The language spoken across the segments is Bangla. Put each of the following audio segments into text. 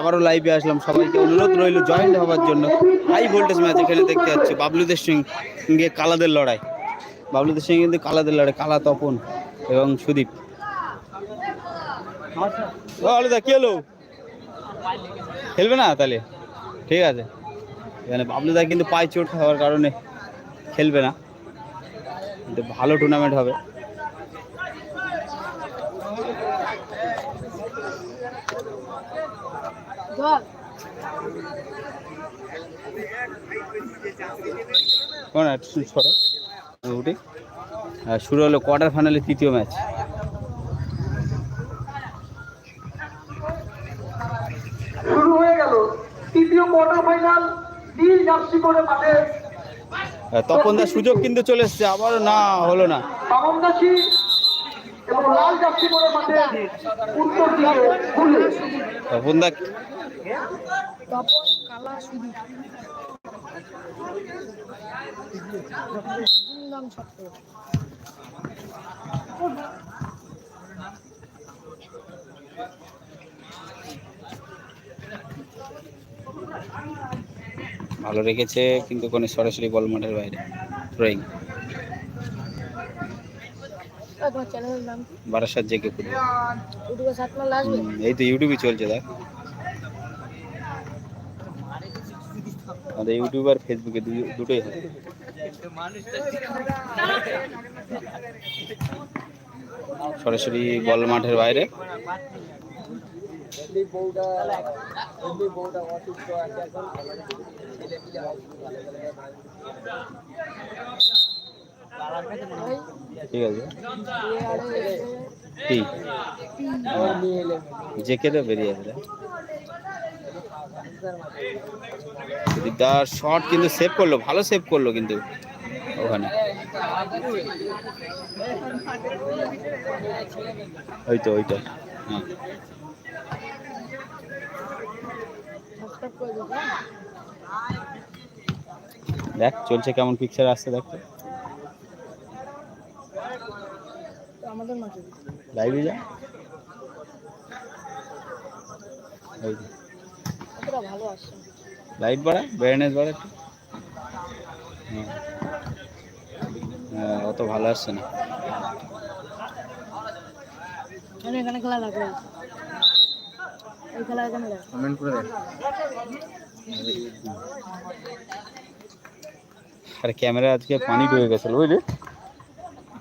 আবারও লাইভে আসলাম। সবাইকে অনুরোধ রইল জয়েন্ট হওয়ার জন্য। হাই ভোল্টেজ ম্যাচ এখানে দেখতে যাচ্ছে। বাবলুদের সঙ্গে কালাদের লড়াই। বাবলুদের সঙ্গে কিন্তু কালাদের লড়াই। কালা তপন এবং সুদীপ। কি হলো? খেলবে না তাহলে? ঠিক আছে। এখানে বাবলুদা কিন্তু পায়ে চোট হওয়ার কারণে খেলবে না। কিন্তু ভালো টুর্নামেন্ট হবে। শুরু হলো কোয়ার্টার ফাইনালে তৃতীয় ম্যাচ শুরু হয়ে গেল। তৃতীয় কোয়ার্টার ফাইনাল নীল জার্সি করে মাঠে। তপন দার সুযোগ কিন্তু চলে এসছে আবারও না হলো না। বামনদাসী এবং লাল জার্সি করে মাঠে উত্তর দিকে তপন দা ভালো রেখেছে কিন্তু কোনো সরাসরি বল মাঠের বাইরে। নাম বারাসাত এই তো ইউটিউবে চলছে দেখ। আমাদের ইউটিউব আর ফেসবুকে দুটোই হয়। সরাসরি বল মাঠের বাইরে। ঠিক আছে। কি? জেকে তো বেরিয়ে যাবে দিকদার শট কিন্তু সেভ করল, ভালো সেভ করল কিন্তু ওখানে। ওই তো হ্যাঁ। সাবস্ক্রাইব করে দিও দেখ, চলছে কেমন পিকচার আসছে দেখ তো। তো আমাদের মাঠে লাইভে যা ওই অতটা ভালো আসছে না। লাইট বাড়া ব্রাইটনেস বাড়া একটু হ্যাঁ। হ্যাঁ অত ভালো আসছে না আমি এখানে খেলা লাগবে এই খেলা এখানে লাগবে কমেন্ট করে দেখ আরে ক্যামেরা আজকে পানি ঢুকে গেছিল বুঝলি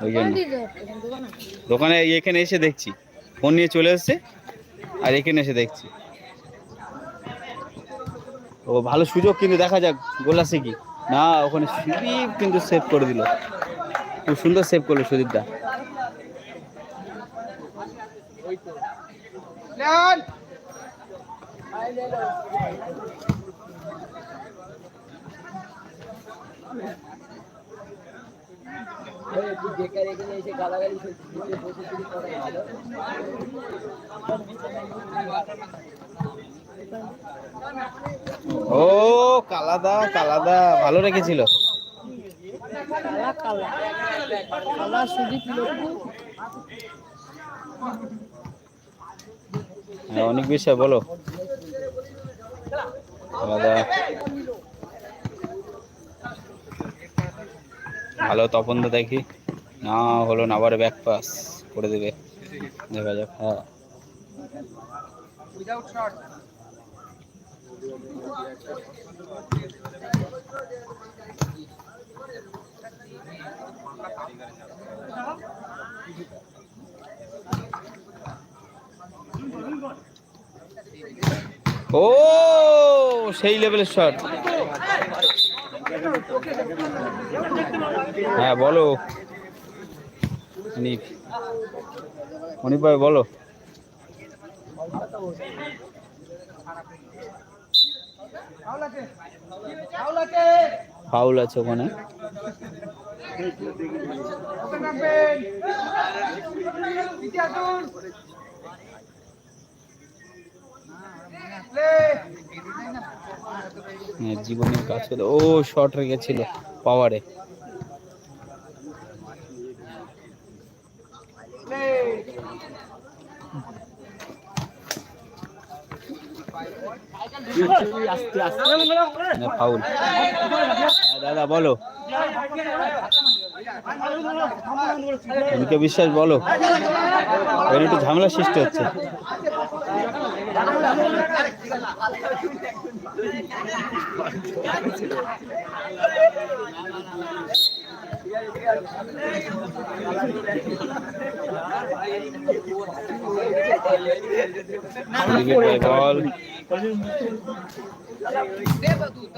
ওই জন্য। দোকানে এখানে এসে দেখছি ফোন নিয়ে চলে এসছে আর এখানে এসে দেখছি। ও ভালো সুযোগ কিন্তু দেখা যাক গোল আছে কি না ওখানে সুদীপ কিন্তু সেভ করে দিল। খুব সুন্দর সেভ করল সুদীপদা ও কালাদা কালাদা। ভালো রেখেছিল। হ্যাঁ অনেক বিষয় বলো। কালাদা। ভালো তপন দা দেখি। না হলো না, আবার ব্যাক পাস করে দেবে। দেখা যাক হ্যাঁ। ও, সেই লেভেলের শট হ্যাঁ বলো। অনিক অনিক ভাই বলো। ফাউল আছে ওখানে। হ্যাঁ, জীবনের কাজ ও শর্ট রেখেছিল পাওয়ারে দাদা বলো। এদিকে বিশ্বাস বলো। এখানে একটু ঝামেলা সৃষ্টি হচ্ছে।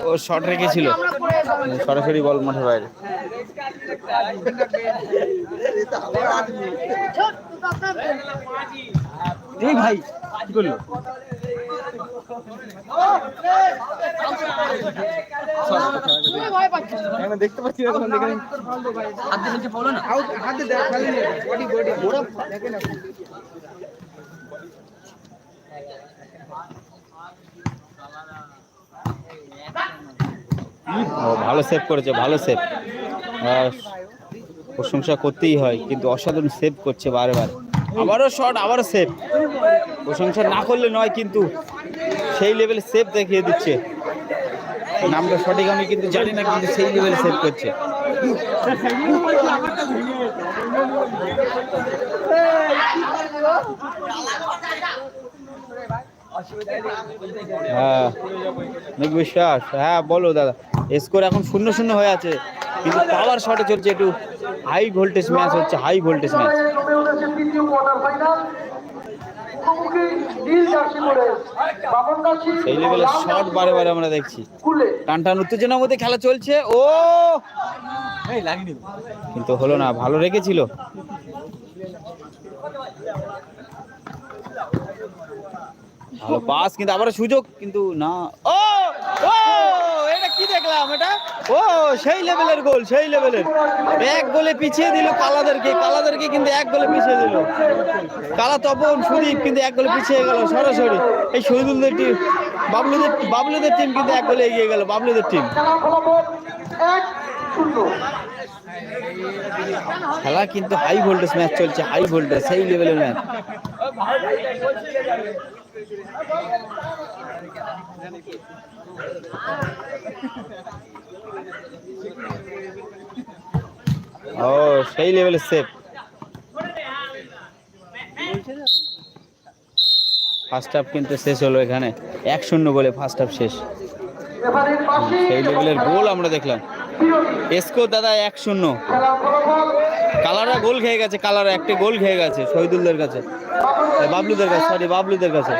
ও শর্ট রেখেছিল। সরাসরি বল মাঠের বাইরে। ভাই কি করল? দেখতে পাচ্ছি না তখন দেখে হাত দিয়ে নিচে না হাতে দেখ খালি বডি বডি দেখে না ও, ভালো সেভ করেছে, ভালো সেভ প্রশংসা করতেই হয়, কিন্তু অসাধারণ সেভ করছে বারে বারে আবারও শট আবারও সেফ প্রশংসা না করলে নয় কিন্তু সেই লেভেলে সেভ দেখিয়ে দিচ্ছে। নামটা সঠিক, আমি কিন্তু জানি না, কিন্তু সেই লেভেলে সেভ করছে। হ্যাঁ বিশ্বাস। হ্যাঁ বলো দাদা। স্কোর এখন শূন্য শূন্য হয়ে আছে। কিন্তু পাওয়ার শটে চলছে একটু হাই ভোল্টেজ ম্যাচ হচ্ছে high voltage match quarter final মুখোমুখি নীল জার্সি পরে বামনগাছি সেই লেভেলের শট বারে বারে আমরা দেখছি। টান টান উত্তেজনার মধ্যে খেলা চলছে। ও! এই লাগেনি। কিন্তু হলো না ভালো রেখেছিল। ভালো পাস, কিন্তু আবার সুযোগ, কিন্তু না। ও ও, এটা কি দেখলাম এটা? ও, সেই লেভেলের গোল, সেই লেভেলের। এক গোলে পিছিয়ে দিল কালাদেরকে কালাদেরকে কিন্তু এক গোলে পিছিয়ে দিল। কালা তপন, সুদীপ কিন্তু এক গোলে পিছিয়ে গেল, সরাসরি। এই শহীদুলদের টিম, বাবলুদের বাবলুদের টিম কিন্তু এক গোলে এগিয়ে গেল, বাবলুদের টিম। খেলা কিন্তু হাই ভোল্টেজ ম্যাচ চলছে হাই ভোল্টেজ সেই লেভেলের ম্যাচ ও, সেই লেভেলের সেফ ফার্স্ট হাফ কিন্তু শেষ হলো এখানে। এক শূন্য গোলে ফার্স্ট হাফ শেষ। সেই লেভেলের গোল আমরা দেখলাম। এসকো দাদা এক শূন্য। কালারা গোল খেয়ে গেছে কালারা একটা গোল খেয়ে গেছে, শহীদুলদের কাছে। বাবলুদের কাছে সরি বাবলুদের কাছে।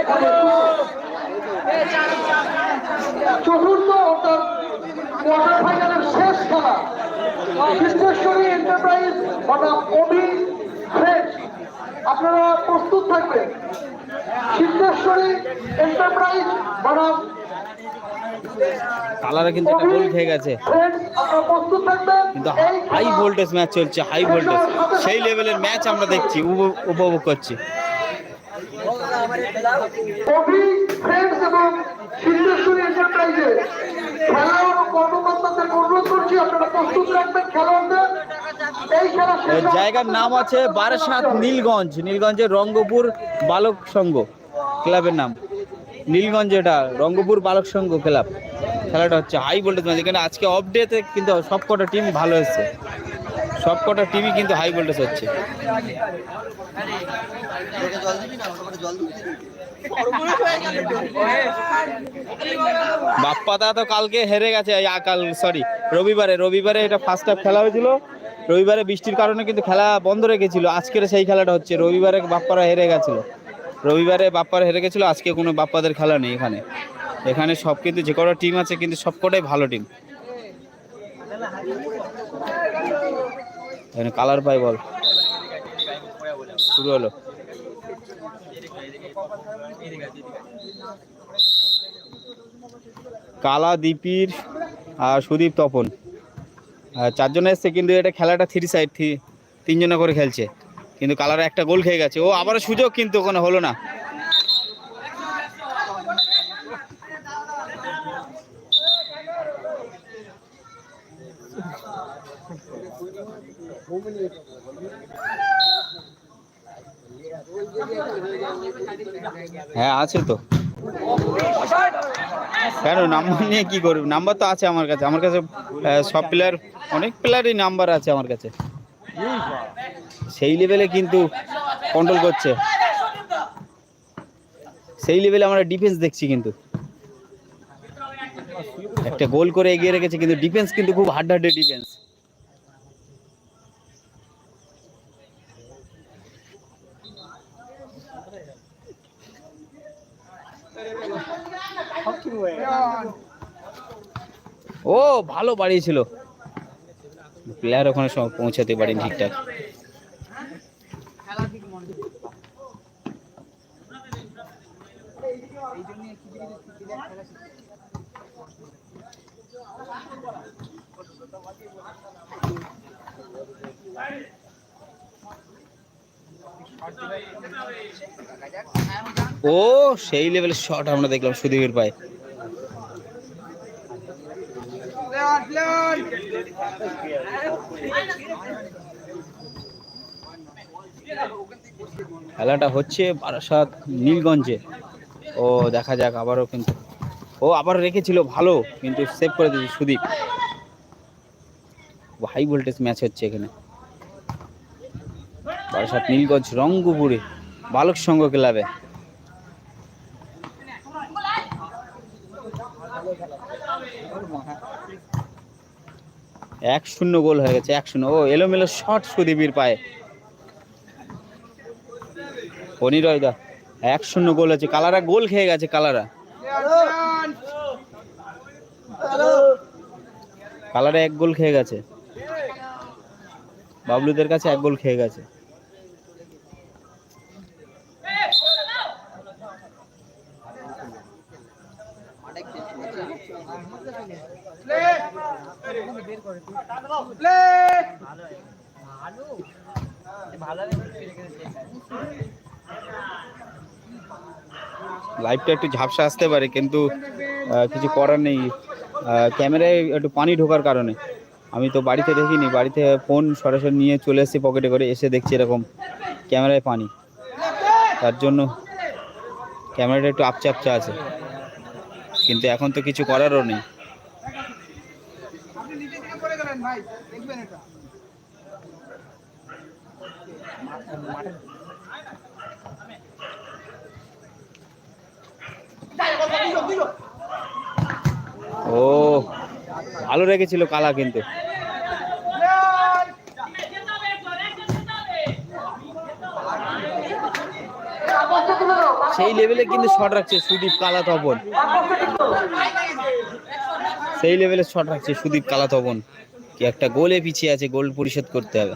আপনারা প্রস্তুত থাকবেন। সিদ্ধেশ্বরী এন্টারপ্রাইজ বনাম কালারা কিন্তু একটা গোল খেয়ে গেছে। কিন্তু হাই ভোল্টেজ ম্যাচ চলছে হাই ভোল্টেজ সেই লেভেলের ম্যাচ আমরা দেখছি উপ- উপভোগ করছি। জায়গার নাম আছে বারাসাত নীলগঞ্জ নীলগঞ্জের রঙ্গপুর বালক সংঘ ক্লাবের নাম। নীলগঞ্জ এটা, রঙ্গপুর বালক সংঘ ক্লাব। খেলাটা হচ্ছে হাই ভোল্টেজ ম্যাচ এখানে আজকে অফ ডেতে কিন্তু সব কটা টিম ভালো এসছে সব কটা টিমই কিন্তু হাই ভোল্টেজ হচ্ছে। বাপ্পাদা তো কালকে হেরে গেছে কাল সরি রবিবারে। রবিবারে এটা ফার্স্ট হাফ খেলা হয়েছিল। রবিবারে বৃষ্টির কারণে কিন্তু খেলা বন্ধ রেখেছিল। আজকের সেই খেলাটা হচ্ছে। রবিবারে বাপ্পারা হেরে গেছিল। রবিবারে বাপ্পার হেরে গেছিল, আজকে কোনো বাপ্পাদের খেলা নেই এখানে। এখানে সব কিন্তু যে কটা টিম আছে কিন্তু সবকটাই ভালো টিম কালার পাই বল। শুরু হলো। কালা, দীপির আর সুদীপ, তপন। চারজন এসছে কিন্তু এটা খেলাটা থ্রি সাইড থ্রি তিনজনে করে খেলছে। কিন্তু কালার একটা গোল খেয়ে গেছে। ও আবারও সুযোগ কিন্তু ওখানে হলো না। হ্যাঁ আছে তো। কেন? নাম্বার নিয়ে কি করবি? নাম্বার তো আছে আমার কাছে। আমার কাছে সব প্লেয়ার অনেক প্লেয়ারই নাম্বার আছে আমার কাছে। সেই লেভেলে কিন্তু কন্ট্রোল করছে। সেই লেভেলে আমরা ডিফেন্স দেখছি কিন্তু। একটা গোল করে এগিয়ে রেখেছে কিন্তু ডিফেন্স কিন্তু খুব হার্ডে ডিফেন্স ও, ভালো বাড়িয়েছিল। প্লেয়ার ওখানে পৌঁছাতে পারেনি ঠিকঠাক। ও সেই লেভেলের শট আমরা দেখলাম সুদীপের পায়ে খেলাটা হচ্ছে বারাসাত নীলগঞ্জে। ও, দেখা যাক, আবারও কিন্তু। ও আবার রেখেছিল, ভালো, কিন্তু সেভ করে দিয়েছে সুদীপ। হাই ভোল্টেজ ম্যাচ হচ্ছে এখানে। বারাসাত, নীলগঞ্জ রঙ্গপুরে বালক সংঘ ক্লাবে এক শূন্য গোল হয়ে গেছে, এক শূন্য। ও, এলোমেলো শট সুদীপের পায়ে। অনিরয় দা। এক শূন্য গোল আছে। কালারা গোল খেয়ে গেছে, কালারা। কালারা এক গোল খেয়ে গেছে। বাবলুদের কাছে এক গোল খেয়ে গেছে। লাইভটা একটু ঝাপসা আসতে পারে, কিন্তু কিছু করার নেই। ক্যামেরায় একটু পানি ঢোকার কারণে। আমি তো বাড়িতে দেখিনি, বাড়িতে ফোন সরাসরি নিয়ে চলে এসেছি পকেটে করে, এসে দেখছি এরকম ক্যামেরায় পানি। তার জন্য ক্যামেরাটা একটু আপচা আপচা আছে। কিন্তু এখন তো কিছু করারও নেই। এটা ও, ভালো রেখেছিল কালা কিন্তু। সেই লেভেলে কিন্তু শট রাখছে সুদীপ কালা তপন। সেই লেভেলে শট রাখছে সুদীপ কালা তপন। কি একটা গোলে পিছিয়ে আছে গোল পরিশোধ করতে হবে।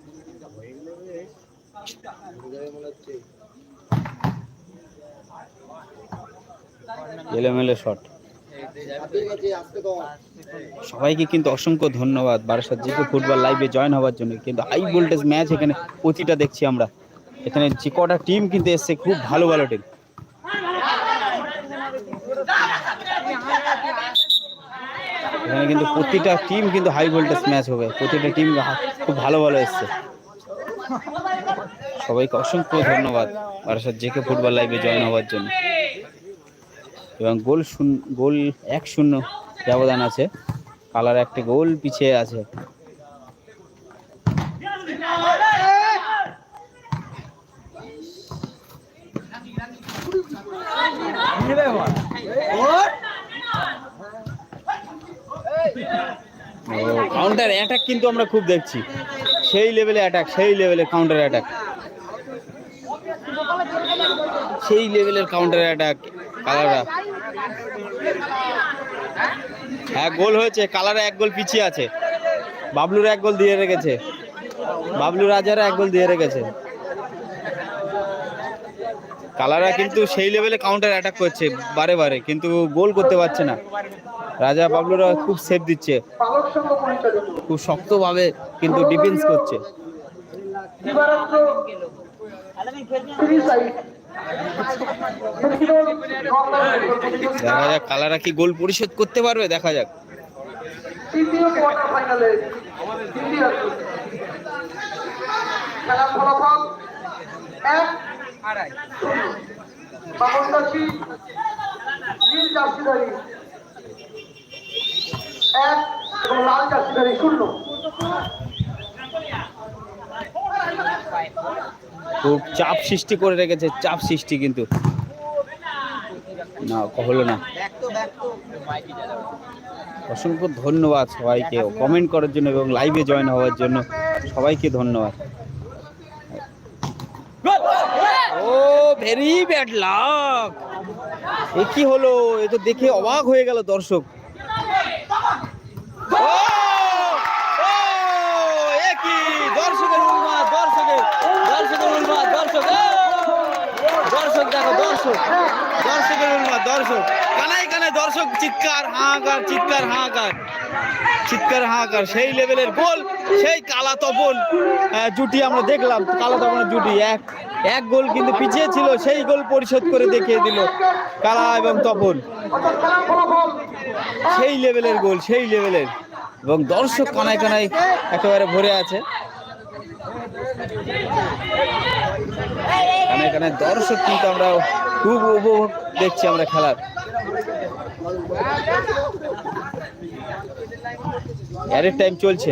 এলোমেলো শট। সবাইকে কিন্তু অসংখ্য ধন্যবাদ। বারাসাত জিকে ফুটবল লাইভে জয়েন হওয়ার জন্য। কিন্তু হাই ভোল্টেজ ম্যাচ এখানে প্রতিটা দেখছি আমরা। এখানে যে কটা টিম কিন্তু এসছে, খুব ভালো ভালো টিম এখানে কিন্তু প্রতিটা টিম কিন্তু হাই ভোল্টেজ ম্যাচ হবে। প্রতিটা টিম খুব ভালো ভালো এসছে। সবাইকে অসংখ্য ধন্যবাদ। বারাসাত জেকে ফুটবল লাইভে জয়েন হওয়ার জন্য। এবং গোল শূন্য, গোল এক শূন্য ব্যবধান আছে। কালার একটি গোল পিছিয়ে আছে। কাউন্টার অ্যাটাক কিন্তু আমরা খুব দেখছি। সেই লেভেলে অ্যাটাক সেই লেভেলে কাউন্টার অ্যাটাক সেই লেভেলের কাউন্টার অ্যাটাক কালাররা হ্যাঁ গোল হয়েছে কালারে এক গোল পিছিয়ে আছে। বাবলুর এক গোল দিয়ে রেখেছে। বাবলু রাজারা এক গোল দিয়ে রেখেছে। কালারা কিন্তু সেই লেভেলে কাউন্টার অ্যাটাক করছে, বারে বারে, কিন্তু গোল করতে পারছে না। রাজা বাবলুরা খুব সেফ দিচ্ছে। খুব শক্তভাবে কিন্তু ডিফেন্স করছে। দেখা যাক কালারা কি গোল পরিশোধ করতে পারবে, দেখা যাক। তৃতীয় এক এবং লাল জার্সিধারী শূন্য। খুব চাপ সৃষ্টি করে রেখেছে, চাপ সৃষ্টি কিন্তু। না হলো না। অসংখ্য ধন্যবাদ সবাইকে। কমেন্ট করার জন্য এবং লাইভে জয়েন হওয়ার জন্য সবাইকে ধন্যবাদ। ও ভেরি ব্যাড লাক এ কি হলো? এ তো দেখে অবাক হয়ে গেল দর্শক ও! ও! এ কি? দর্শকের উন্মাদ, দর্শকের দর্শকের উন্মাদ, দর্শক ও! দর্শক দেখো, দর্শক। দর্শকের উন্মাদ, দর্শক। কানায় কানায় দর্শক, চিৎকার, হাহাকার চিৎকার হাহাকার। চিৎকার, হাহাকার, সেই লেভেলের গোল, সেই কালা তপন জুটি আমরা দেখলাম। কালা তপনের জুটি, এক এক গোল কিন্তু পিছিয়ে ছিল, সেই গোল পরিশোধ করে দেখিয়ে দিল কালা এবং তপন। সেই লেভেলের গোল, সেই লেভেলের এবং দর্শক কানায় কানায় একেবারে ভরে আছে। কানায় কানায় দর্শক কিন্তু আমরা খুব উপভোগ দেখছি আমরা খেলার। অ্যারের টাইম চলছে।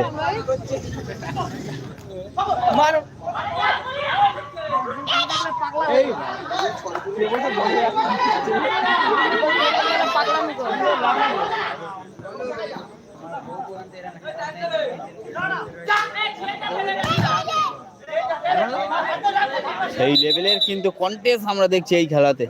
পাগলামি সেই লেভেলের কিন্তু কন্টেস্ট আমরা দেখছি এই খেলাতে।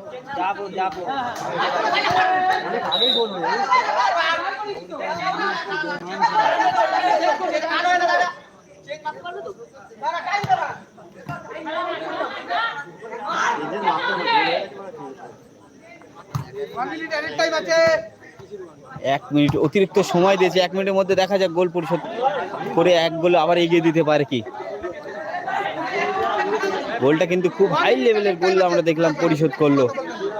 এক মিনিট অতিরিক্ত সময় দিয়েছে, এক মিনিটের মধ্যে দেখা যাক গোল পরিশোধ করে এক গোল আবার এগিয়ে দিতে পারে কি। গোলটা কিন্তু খুব হাই লেভেলের গোল আমরা দেখলাম পরিশোধ করল।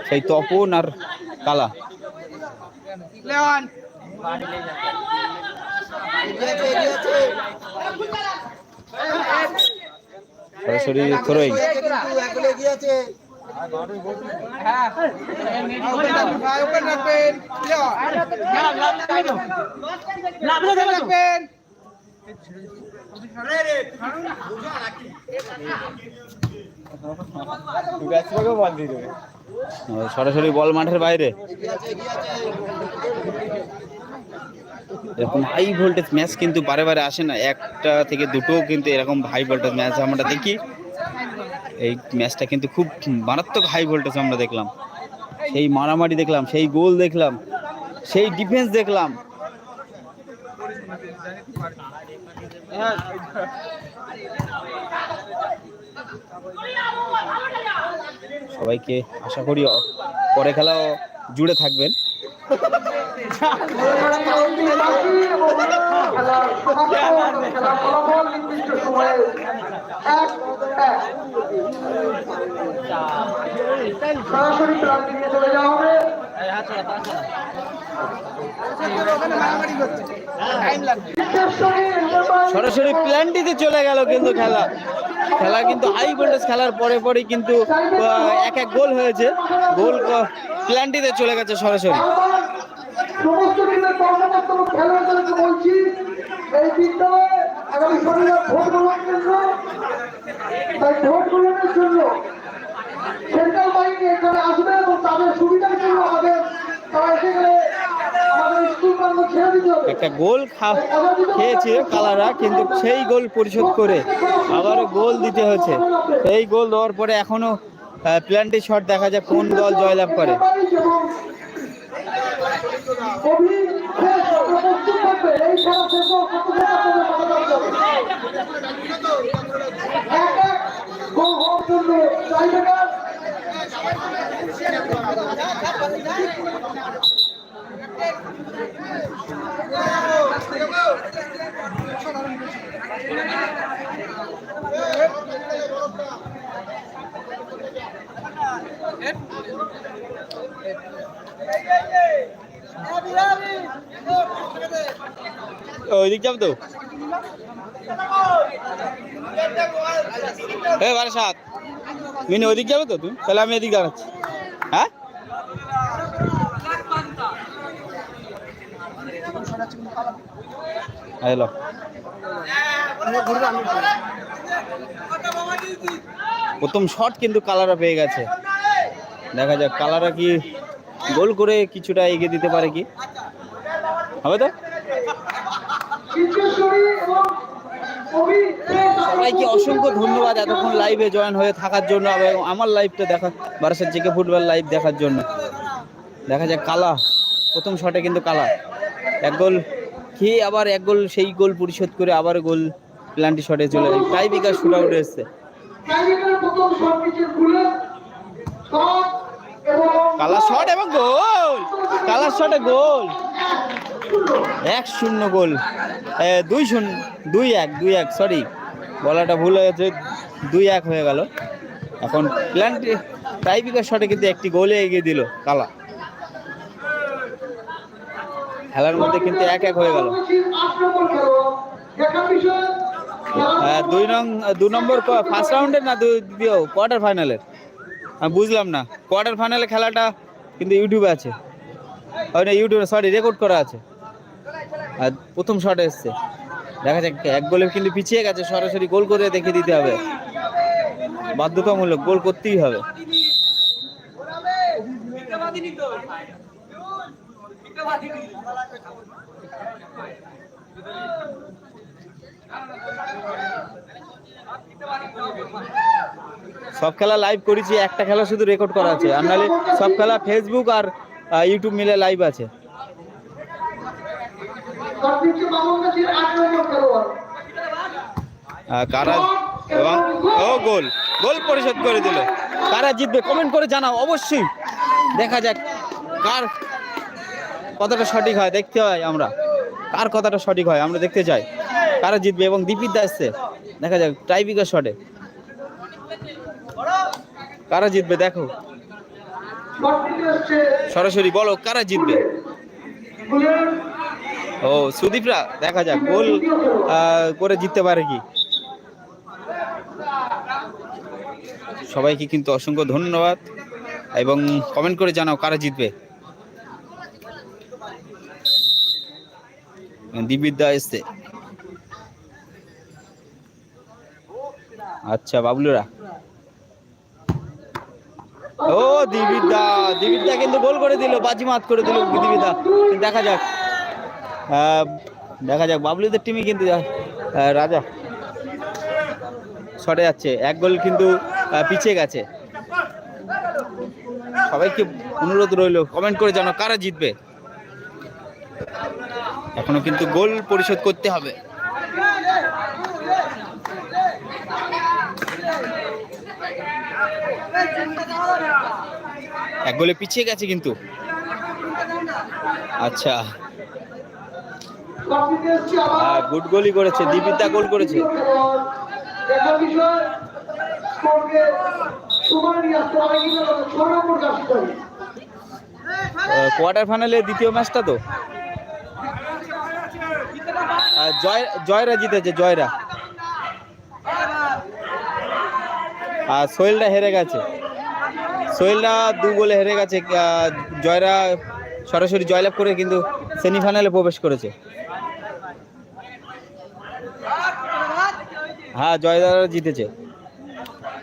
সেই তপন আর কালা। সরাসরি থ্রোয়িং। সরাসরি বল মাঠের বাইরে। এরকম হাই ভোল্টেজ ম্যাচ কিন্তু বারে বারে আসে না। একটা থেকে দুটো কিন্তু এরকম হাই ভোল্টেজ ম্যাচ আমরা দেখি। এই ম্যাচটা কিন্তু খুব মারাত্মক হাই ভোল্টেজ আমরা দেখলাম। সেই মারামারি দেখলাম, সেই গোল দেখলাম, সেই ডিফেন্স দেখলাম। সবাইকে আশা করি পরে খেলাও জুড়ে থাকবেন। সরাসরি চলে যাওয়া হবে। সরাসরি প্ল্যানটিতে চলে গেল কিন্তু খেলা। খেলা কিন্তু হাই ভোল্টেজ খেলার পরে পরে কিন্তু এক এক গোল হয়েছে। গোল প্ল্যানটিতে চলে গেছে সরাসরি। সমস্ত টিমের কর্মকর্তা এবং খেলোয়াড়দেরকে বলছি এই বিদ্যালয়ে আগামী শনিবার ভোট গ্রহণ কেন্দ্র তাই ভোট গ্রহণের জন্য সেন্ট্রাল বাহিনী এখানে আসবে এবং তাদের সুবিধার জন্য আমাদের তারা এসে গেলে আমাদের স্কুল প্রাঙ্গণ ছেড়ে দিতে হবে। একটা গোল খেয়েছে কালারা কিন্তু সেই গোল পরিশোধ করে আবারও গোল দিতে হয়েছে। এই গোল দেওয়ার পরে এখনও প্ল্যান্টি শট দেখা যায় কোন দল জয়লাভ করে। এক এক গোল হওয়ার জন্য ওই দিক যাব তো? এ বারো সাত। মিনি ওদিক যাবে তো তুমি তাহলে আমি এদিক দাঁড়াচ্ছি। হ্যাঁ? হ্যালো প্রথম শট কিন্তু কালারা পেয়ে গেছে। দেখা যাক কালারা কি গোল করে কিছুটা এগিয়ে দিতে পারে কি? হবে তো? সবাইকে অসংখ্য ধন্যবাদ এতক্ষণ লাইভে জয়েন হয়ে থাকার জন্য এবং আমার লাইভটা দেখা বারাসাত জেকে ফুটবল লাইভ দেখার জন্য। দেখা যায় কালা। প্রথম শটে কিন্তু কালা। এক গোল। খেয়ে আবার এক গোল সেই গোল পরিশোধ করে আবার গোল প্ল্যান্টি শটে চলে যায়। টাই বিকাশ শুট আউট এসছে কালা শট এবং গোল। কালার শটে গোল। এক শূন্য গোল। দুই শূন্য দুই এক দুই এক সরি বলাটা ভুল হয়েছে দুই এক হয়ে গেল। এখন প্ল্যান্টি টাইপিকার শটে কিন্তু একটি গোলে এগিয়ে দিল কালা। খেলার মধ্যে কিন্তু এক এক হয়ে গেল। হ্যাঁ, দুই নং দু নম্বর ফার্স্ট রাউন্ডের না দ্বিতীয় কোয়ার্টার ফাইনালের আমি বুঝলাম না। কোয়ার্টার ফাইনালে খেলাটা কিন্তু ইউটিউবে আছে। ওই না ইউটিউবে সরি রেকর্ড করা আছে। আর প্রথম শট এসছে। দেখা যাক, এক গোলে কিন্তু পিছিয়ে গেছে, সরাসরি গোল করে দেখে দিতে হবে। বাধ্যতামূলক গোল করতেই হবে। সব খেলা লাইভ করেছি, একটা খেলা শুধু রেকর্ড করা আছে। আর সব খেলা ফেসবুক আর ইউটিউব মিলে লাইভ আছে তার নিচে মামুনগাছির আট নম্বর খেলোয়াড় আহ, কারা? এবং ও গোল। গোল পরিশোধ করে দিল। কারা জিতবে কমেন্ট করে জানাও অবশ্যই। দেখা যাক কার কতটা সঠিক হয় দেখতে হয় আমরা। কার কতটা সঠিক হয় আমরা দেখতে চাই। কারা জিতবে এবং দীপিত দা এসছে দেখা যাক টাইপিকার শটে। কারা জিতবে দেখো। সরাসরি বলো কারা জিতবে? ও, সুদীপরা, দেখা যাক, গোল করে জিততে পারে কি? সবাইকে কিন্তু অসংখ্য ধন্যবাদ এবং কমেন্ট করে জানাও কারা জিতবে। দিবিদ্যা এসছে। আচ্ছা বাবলুরা। ও দিবিদ্যা দিবিদ্যা কিন্তু গোল করে দিল, বাজিমাত করে দিল দিবিদ্যা দেখা যাক। দেখা যাক, বাবলুদের টিমই কিন্তু রাজা সরে যাচ্ছে। এক গোল কিন্তু পিছিয়ে গেছে। সবাইকে অনুরোধ রইল কমেন্ট করে জানো কারা জিতবে। এখনও কিন্তু গোল পরিশোধ করতে হবে। এক গোলে পিছিয়ে গেছে কিন্তু। আচ্ছা শট নিতে এসছে আবার হ্যাঁ গুড গোলই করেছে দীপিতা গোল করেছে। কোয়ার্টার ফাইনালে দ্বিতীয় ম্যাচটা তো? জয়, জয়রা জিতেছে, জয়রা। আর সোহেলটা হেরে গেছে। সোহেলরা দু গোলে হেরে গেছে জয়রা সরাসরি জয়লাভ করে কিন্তু সেমিফাইনালে প্রবেশ করেছে। হ্যাঁ জয়রা জিতেছে।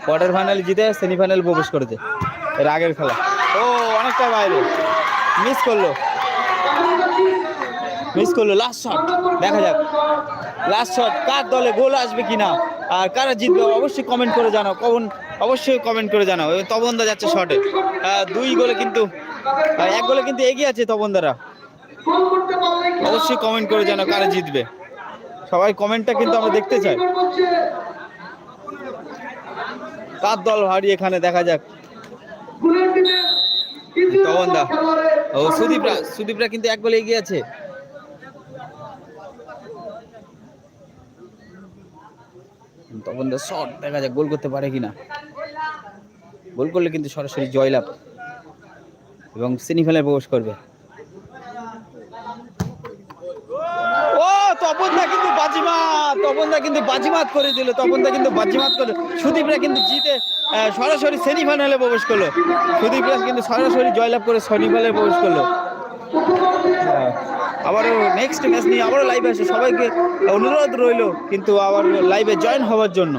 কোয়ার্টার ফাইনাল জিতে সেমিফাইনাল প্রবেশ করেছে। এর আগের খেলা। ও, অনেকটা বাইরে। মিস করল। মিস করল। লাস্ট শট দেখা যাক। লাস্ট শট কার দলে গোল আসবে কিনা? আর কারা জিতবে? অবশ্যই কমেন্ট করে জানাও। কখন অবশ্যই কমেন্ট করে জানাও। এবং তপনদা যাচ্ছে শটে দুই গোলে কিন্তু এক গোলে কিন্তু এগিয়ে আছে খেলা অবশ্যই কমেন্ট করে জানাও কারা জিতবে। সবাই কমেন্টটা কিন্তু আমরা দেখতে চাই। কার দল ভারী এখানে দেখা যাক। তপন ও, সুদীপরা সুদীপরা কিন্তু এক গোলে এগিয়ে আছে। তখন শট, দেখা যাক গোল করতে পারে কিনা। গোল করলে কিন্তু সরাসরি জয়লাভ। এবং সেমিফাইনালে প্রবেশ করবে। ও কিন্তু বাজিমাত। তপনদা কিন্তু বাজিমাত করে দিল তপনদা কিন্তু বাজিমাত করে সুদীপরা কিন্তু জিতে সরাসরি সেমিফাইনালে প্রবেশ করল। সুদীপরা কিন্তু সরাসরি জয়লাভ করে সেমিফাইনালে প্রবেশ করল। হ্যাঁ। আবারও নেক্সট ম্যাচ নিয়ে আবারও লাইভে আসে। সবাইকে অনুরোধ রইল কিন্তু আবার লাইভে জয়েন হওয়ার জন্য।